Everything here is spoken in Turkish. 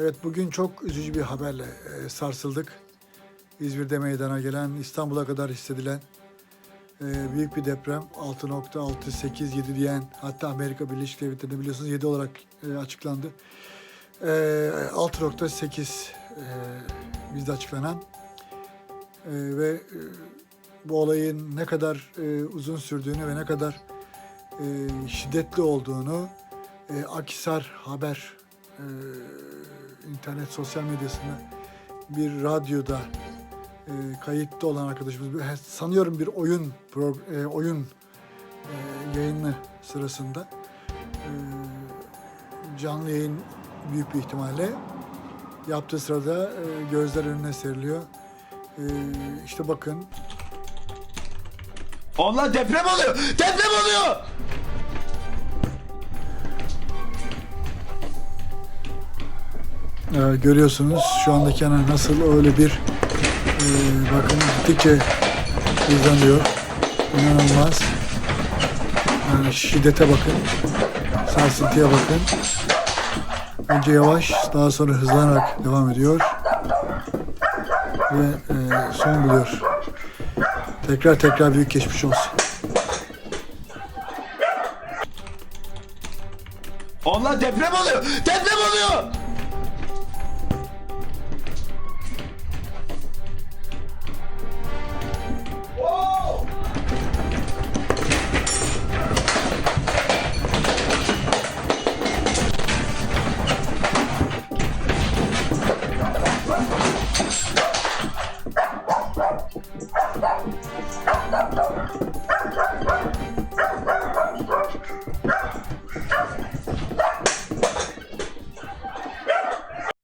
Evet bugün çok üzücü bir haberle e, sarsıldık. İzmir'de meydana gelen, İstanbul'a kadar hissedilen e, büyük bir deprem 6.6, 8, 7 diyen hatta Amerika Birleşik Devletleri'nde biliyorsunuz 7 olarak e, açıklandı. E, 6.8 e, bizde açıklanan E, ve e, bu olayın ne kadar e, uzun sürdüğünü ve ne kadar e, şiddetli olduğunu e, Akisar Haber e, internet sosyal medyasında bir radyoda e, kayıtlı olan arkadaşımız sanıyorum bir oyun pro- e, oyun e, yayını sırasında e, canlı yayın büyük bir ihtimalle yaptığı sırada e, gözler önüne seriliyor. E, işte bakın Allah deprem oluyor. Deprem oluyor. Ee, görüyorsunuz şu andaki ana nasıl öyle bir e, bakın gittikçe hızlanıyor. İnanılmaz. Yani şiddete bakın. Sarsıntıya bakın. Önce yavaş daha sonra hızlanarak devam ediyor. Ve e, son buluyor. Tekrar tekrar büyük geçmiş olsun. Allah deprem oluyor. Deprem oluyor. no, no, no.